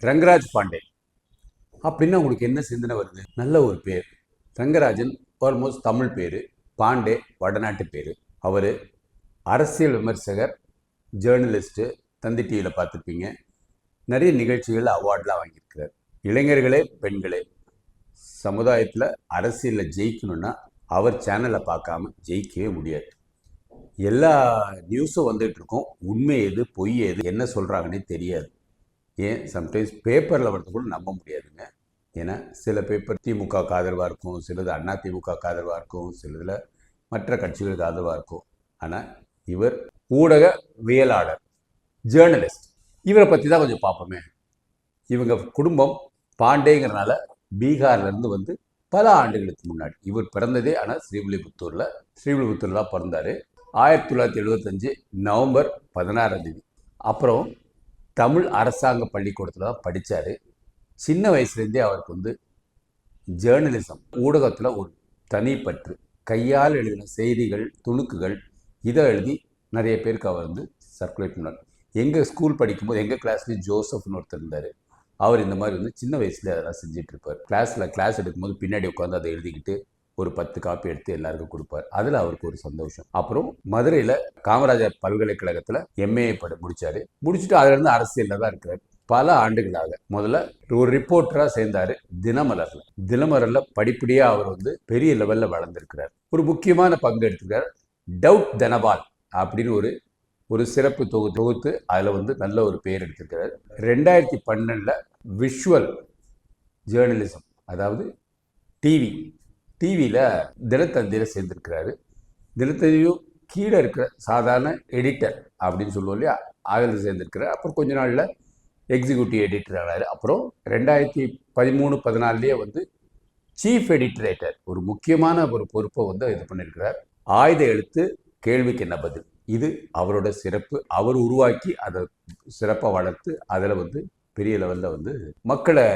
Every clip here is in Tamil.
ரங்கராஜ் பாண்டே. அப்படின்னா உங்களுக்கு என்ன சிந்தனை வருது? நல்ல ஒரு பேர். ரங்கராஜன் ஆல்மோஸ்ட் தமிழ் பேர். பாண்டே வடநாட்டு பேர். அவர் அரசியல் விமர்சகர் ஜேர்னலிஸ்ட்டு தந்தி டிவியில் பார்த்துருப்பீங்க. நிறைய நிகழ்ச்சிகளில் அவார்ட்லாம் வாங்கியிருக்கிறார். இளைஞர்களே பெண்களே சமுதாயத்தில் அரசியலில் ஜெயிக்கணும்னா அவர் சேனலை பார்க்காம ஜெயிக்கவே முடியாது. எல்லா நியூஸும் வந்துட்டு உண்மை எது பொய் எது என்ன சொல்கிறாங்கன்னே தெரியாது. ஏன் சம்டைம்ஸ் பேப்பரில் வரது கூட நம்ப முடியாதுங்க. ஏன்னா சில பேப்பர் திமுக ஆதரவாக இருக்கும் சிலது அண்ணா திமுக ஆதரவாக இருக்கும் சிலதில் மற்ற கட்சிகளுக்கு ஆதரவாக இருக்கும். ஆனால் இவர் ஊடகவியலாளர் ஜேர்னலிஸ்ட் இவரை பற்றி தான் கொஞ்சம் பார்ப்போமே. இவங்க குடும்பம் பாண்டேங்கிறனால பீகார்லேருந்து வந்து பல ஆண்டுகளுக்கு முன்னாடி. இவர் பிறந்ததே ஆனால் ஸ்ரீவில்லிபுத்தூரில் ஸ்ரீவில்லிபுத்தூரில் தான் பிறந்தார். ஆயிரத்தி தொள்ளாயிரத்தி எழுபத்தஞ்சு நவம்பர் பதினாறாம் தேதி. அப்புறம் தமிழ் அரசாங்க பள்ளிக்கூடத்தில் தான் படித்தார் சின்ன வயசுலேருந்தே அவருக்கு வந்து ஜேர்னலிசம் ஊடகத்தில் ஒரு தனிப்பற்று. கையால் எழுதின செய்திகள் துணுக்குகள் இதை எழுதி நிறைய பேருக்கு அவர் வந்து சர்க்குலேட் பண்ணார். எங்கள் ஸ்கூல் படிக்கும்போது எங்கள் கிளாஸ்லேயும் ஜோசப்னு ஒருத்தர் இருந்தார். அவர் இந்த மாதிரி வந்து சின்ன வயசுலேயே அதெல்லாம் செஞ்சிட்ருப்பார் கிளாஸில் கிளாஸ் எடுக்கும்போது பின்னாடி உட்காந்து அதை எழுதிக்கிட்டு ஒரு பத்து காப்பி எடுத்து எல்லாருக்கும் கொடுப்பார். அதில் அவருக்கு ஒரு சந்தோஷம். அப்புறம் மதுரையில் காமராஜர் பல்கலைக்கழகத்தில் எம்ஏ படி முடிச்சார். முடிச்சுட்டு அதுலேருந்து அரசியலில் தான் இருக்கிறார். பல ஆண்டுகளாக. முதல்ல ஒரு ரிப்போர்ட்டராக சேர்ந்தார் தினமலரில். தினமலரில் படிப்படியாக அவர் வந்து பெரிய லெவலில் வளர்ந்துருக்கிறார். ஒரு முக்கியமான பங்கு எடுத்துக்கிறார் டவுட் தனபால் அப்படின்னு ஒரு ஒரு சிறப்பு தொகு தொகுத்து அதில் வந்து நல்ல ஒரு பேர் எடுத்திருக்கிறார். ரெண்டாயிரத்தி பன்னெண்டில் விஷுவல் ஜேர்னலிசம் அதாவது டிவி டிவியில் தினத்தந்தியில் சேர்ந்துருக்கிறாரு. தினத்தந்தியும் கீழே இருக்கிற சாதாரண எடிட்டர் அப்படின்னு சொல்லுவோம் இல்லையா? அதில் சேர்ந்துருக்கிறார். அப்புறம் கொஞ்ச நாளில் எக்ஸிக்யூட்டிவ் எடிட்டர் ஆனார். அப்புறம் ரெண்டாயிரத்தி பதிமூணு பதினாலுலேயே வந்து சீஃப் எடிட்டரேட்டர் ஒரு முக்கியமான ஒரு பொறுப்பை வந்து இது பண்ணியிருக்கிறார் ஆயுத எழுத்து கேள்விக்கு என்ன பதில்? இது அவரோட சிறப்பு. அவர் உருவாக்கி அதை சிறப்பாக வளர்த்து அதில் வந்து பெரிய லெவலில் வந்து மக்களை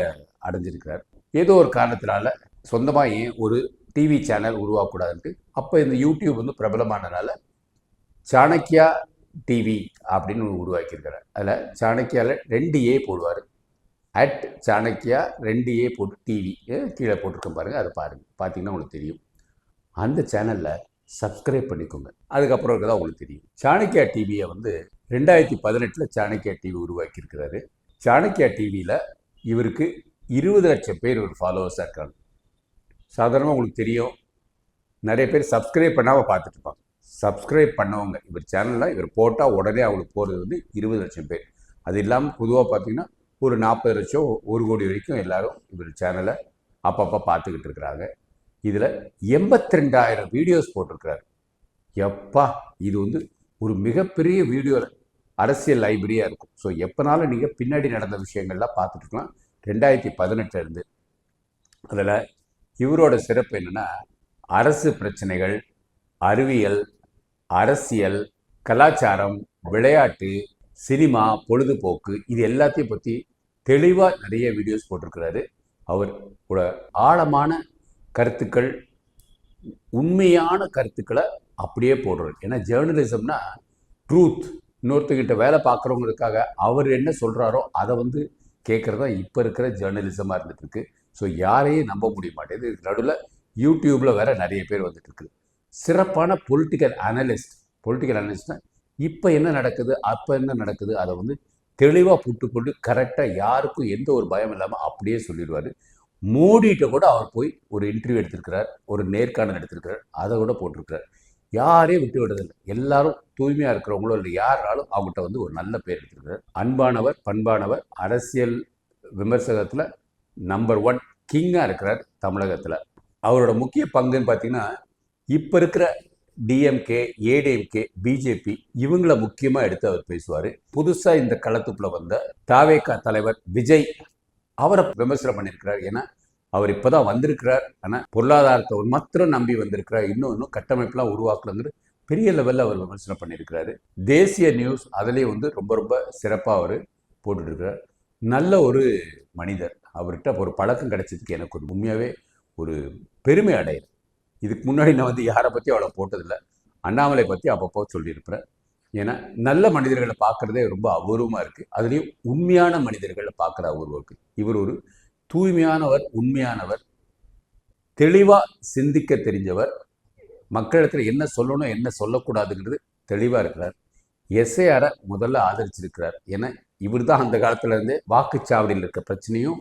அடைஞ்சிருக்கிறார். ஏதோ ஒரு காரணத்தினால சொந்தமாக ஒரு டிவி சேனல் உருவாக்கக்கூடாதுன்ட்டு. அப்போ இந்த யூடியூப் வந்து பிரபலமானனால சாணக்கியா டிவி அப்படின்னு உருவாக்கியிருக்கிறார் அதில் சாணக்கியாவில் ரெண்டு ஏ போடுவார். அட் சாணக்கியா ரெண்டு ஏ போட்டு டிவி கீழே போட்டிருக்கேன் பாருங்கள் அதை பாருங்கள் பார்த்தீங்கன்னா உங்களுக்கு தெரியும். அந்த சேனலில் சப்ஸ்கிரைப் பண்ணிக்கோங்க. அதுக்கப்புறம் தான் உங்களுக்கு தெரியும். சாணக்கியா டிவியை வந்து ரெண்டாயிரத்தி பதினெட்டில் சாணக்கியா டிவி உருவாக்கியிருக்கிறாரு. சாணக்கியா டிவியில் இவருக்கு இருபது லட்சம் பேர் ஒரு ஃபாலோவர்ஸாக இருக்காங்க. சாதாரணமாக உங்களுக்கு தெரியும். நிறைய பேர் சப்ஸ்கிரைப் பண்ணாமல் பார்த்துட்டு இருப்பாங்க. சப்ஸ்கிரைப் பண்ணவங்க இவர் சேனலில் இவர் போட்டால் உடனே அவங்களுக்கு போகிறது வந்து இருபது லட்சம் பேர். அது இல்லாமல் பொதுவாக பார்த்திங்கன்னா ஒரு நாற்பது லட்சம் ஒரு கோடி வரைக்கும் எல்லோரும் இவர் சேனலை அப்பப்போ பார்த்துக்கிட்டு இருக்கிறாங்க. இதில் எண்பத்தி ரெண்டாயிரம் வீடியோஸ் போட்டிருக்கிறாரு. எப்பா இது வந்து ஒரு மிகப்பெரிய வீடியோ அரசியல் லைப்ரரியாக இருக்கும். ஸோ எப்போனாலும் நீங்கள் பின்னாடி நடந்த விஷயங்கள்லாம் பார்த்துட்டுருக்கலாம் ரெண்டாயிரத்தி பதினெட்டுலேருந்து அதில் இவரோட சிறப்பு என்னென்னா அரசு பிரச்சனைகள் அறிவியல் அரசியல் கலாச்சாரம் விளையாட்டு சினிமா பொழுதுபோக்கு இது எல்லாத்தையும் பற்றி தெளிவாக நிறைய வீடியோஸ் போட்டிருக்கிறாரு. அவரோட ஆழமான கருத்துக்கள் உண்மையான கருத்துக்களை அப்படியே போடுறாரு. ஏன்னா ஜேர்னலிசம்னா ட்ரூத் இன்னொருத்தர்கிட்ட வேலை பார்க்குறவங்களுக்காக அவர் என்ன சொல்கிறாரோ அதை வந்து கேட்குறது தான் இப்போ இருக்கிற ஜேர்னலிசமாக இருந்துகிட்ருக்கு ஸோ யாரையும் நம்ப முடிய மாட்டேங்குது இதுக்கு நடுவில் யூடியூப்பில் வேற நிறைய பேர் வந்துட்டுருக்கு சிறப்பான பொலிட்டிக்கல் அனலிஸ்ட் பொலிட்டிக்கல் அனலிஸ்ட்னால் இப்போ என்ன நடக்குது அப்போ என்ன நடக்குது அதை வந்து தெளிவாக புட்டு போட்டு கரெக்டாக யாருக்கும் எந்த ஒரு பயம் இல்லாமல் அப்படியே சொல்லிடுவார். மோடிகிட்ட கூட அவர் போய் ஒரு இன்டர்வியூ எடுத்திருக்கிறார் ஒரு நேர்காணல் எடுத்திருக்கிறார் அதை கூட போட்டிருக்கிறார். யாரையும் விட்டு விடுறதில்லை. எல்லாரும் தூய்மையாக இருக்கிறவங்களோ இல்லை யாராலும் அவங்ககிட்ட வந்து ஒரு நல்ல பேர் எடுத்திருக்கிறார். அன்பானவர் பண்பானவர் அரசியல் விமர்சகத்தில் நம்பர் ஒன் கிங்காக இருக்கிறார் தமிழகத்தில். அவரோட முக்கிய பங்குன்னு பார்த்தீங்கன்னா இப்போ இருக்கிற டிஎம்கே ஏடிஎம்கே பிஜேபி இவங்கள முக்கியமாக எடுத்து அவர் பேசுவார். புதுசாக இந்த களத்துப்பில் வந்த தாவேகா தலைவர் விஜய் அவரை விமர்சனம் பண்ணியிருக்கிறார். ஏன்னா அவர் இப்போ தான் வந்திருக்கிறார். ஆனால் பொருளாதாரத்தை மாத்திரம் நம்பி வந்திருக்கிறார். இன்னும் இன்னும் கட்டமைப்பெலாம் உருவாக்கலங்கிற பெரிய லெவலில் அவர் விமர்சனம் பண்ணியிருக்கிறாரு. தேசிய நியூஸ் அதுலேயும் வந்து ரொம்ப ரொம்ப சிறப்பாக அவர் போட்டுட்ருக்கிறார் நல்ல ஒரு மனிதர். அவர்கிட்ட ஒரு பழக்கம் கிடைச்சதுக்கு எனக்கு ஒரு உண்மையாகவே ஒரு பெருமை அடையுது இதுக்கு முன்னாடி நான் வந்து யாரை பற்றி அவ்வளோ போட்டதில்லை. அண்ணாமலை பற்றி அப்பப்போ சொல்லியிருப்பேன். ஏன்னா நல்ல மனிதர்களை பார்க்குறதே ரொம்ப அபூர்வமாக இருக்குது அதுலேயும் உண்மையான மனிதர்களை பார்க்குற அபூர்வம் இருக்குது இவர் ஒரு தூய்மையானவர் உண்மையானவர் தெளிவாக சிந்திக்க தெரிஞ்சவர். மக்களிடத்தில் என்ன சொல்லணும் என்ன சொல்லக்கூடாதுங்கிறது தெளிவாக இருக்கிறார். எஸ்ஏஆரை முதல்ல ஆதரிச்சிருக்கிறார். ஏன்னா இவர் தான் அந்த காலத்துலேருந்தே வாக்குச்சாவடியில் இருக்க பிரச்சனையும்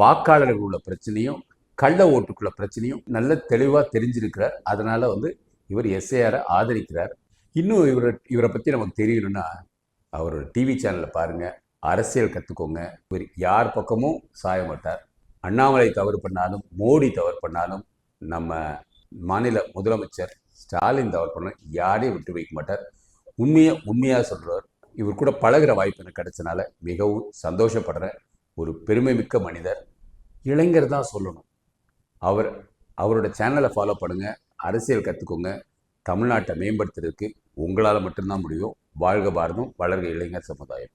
வாக்காளர்கள் உள்ள பிரச்சனையும் கள்ள ஓட்டுக்குள்ள பிரச்சனையும் நல்ல தெளிவாக தெரிஞ்சிருக்கிறார். அதனால வந்து இவர் எஸ்ஏஆரை ஆதரிக்கிறார். இன்னும் இவரை இவரை பற்றி நமக்கு தெரியணும்னா அவர் டிவி சேனலில் பாருங்கள் அரசியல் கற்றுக்கோங்க இவர் யார் பக்கமும் சாய மாட்டார். அண்ணாமலை தவறு பண்ணாலும் மோடி தவறு பண்ணாலும் நம்ம மாநில முதலமைச்சர் ஸ்டாலின் தவறு பண்ணாலும் யாரையும் விட்டு வைக்க மாட்டார். உண்மையை உண்மையாக சொல்கிறவர் இவர் கூட பழகுற வாய்ப்பு எனக்கு கிடைச்சனால மிகவும் சந்தோஷப்படுறேன். ஒரு பெருமை மிக்க மனிதர். இளைஞர் தான் சொல்லணும். அவர் அவரோட சேனலை ஃபாலோ பண்ணுங்கள் அரசியல் கற்றுக்கோங்க தமிழ்நாட்டை மேம்படுத்துறதுக்கு உங்களால் மட்டும்தான் முடியும். வாழ்க பாரதம் வளர்க இளைஞர் சமுதாயம்.